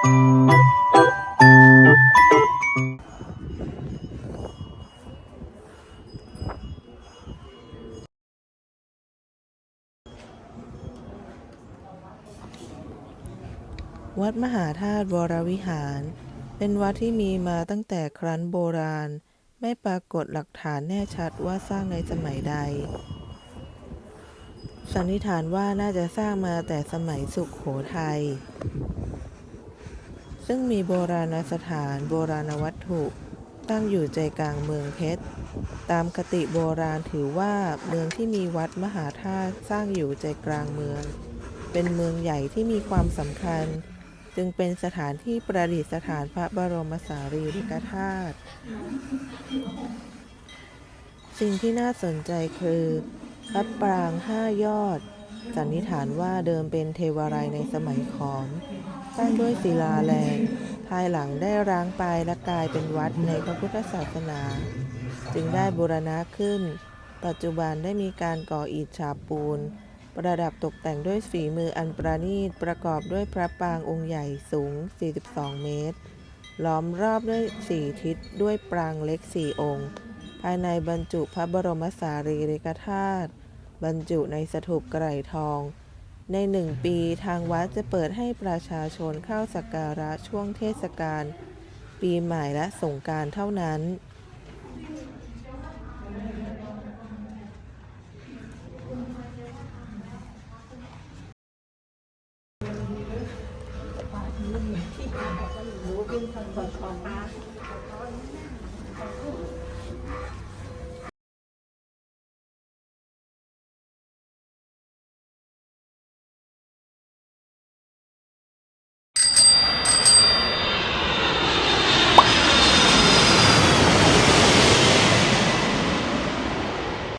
วัดมหาธาตุวรวิหาร เป็นวัดที่มีมาตั้งแต่ครั้นโบราณ ไม่ปรากฏหลักฐานแน่ชัดว่าสร้างในสมัยใด สันนิษฐานว่าน่าจะสร้างมาแต่สมัยสุขโขทัย ซึ่งมีโบราณสถานโบราณวัตถุ ตั้งอยู่ใจกลางเมืองเพชร ตามคติโบราณถือว่าเมืองที่มีวัดมหาธาตุสร้างอยู่ใจกลางเมือง เป็นเมืองใหญ่ที่มีความสำคัญ จึงเป็นสถานที่ประดิษฐานพระบรมสารีริกธาตุสิ่งที่น่าสนใจคือพระปรางห้ายอด สันนิษฐานว่าเดิมเป็นเทวาลัยในสมัยขอมสร้างด้วยศิลาแรงภายหลังได้ร้างไปและกลายเป็นวัดในพระพุทธศาสนา จึงได้บูรณะขึ้น ปัจจุบันได้มีการก่ออิฐฉาบปูน ประดับตกแต่งด้วยฝีมืออันประณีตประกอบด้วยพระปางองค์ใหญ่สูง 42 เมตร ล้อมรอบด้วยสี่ทิศด้วยปรางเล็กสี่องค์ ภายในบรรจุพระบรมสารีริกธาตุ บรรจุในสถูปไกรทอง ในหนึ่งปีทางวัดจะเปิดให้ประชาชนเข้าสักการะช่วงเทศกาลปีใหม่และสงการเท่านั้นเ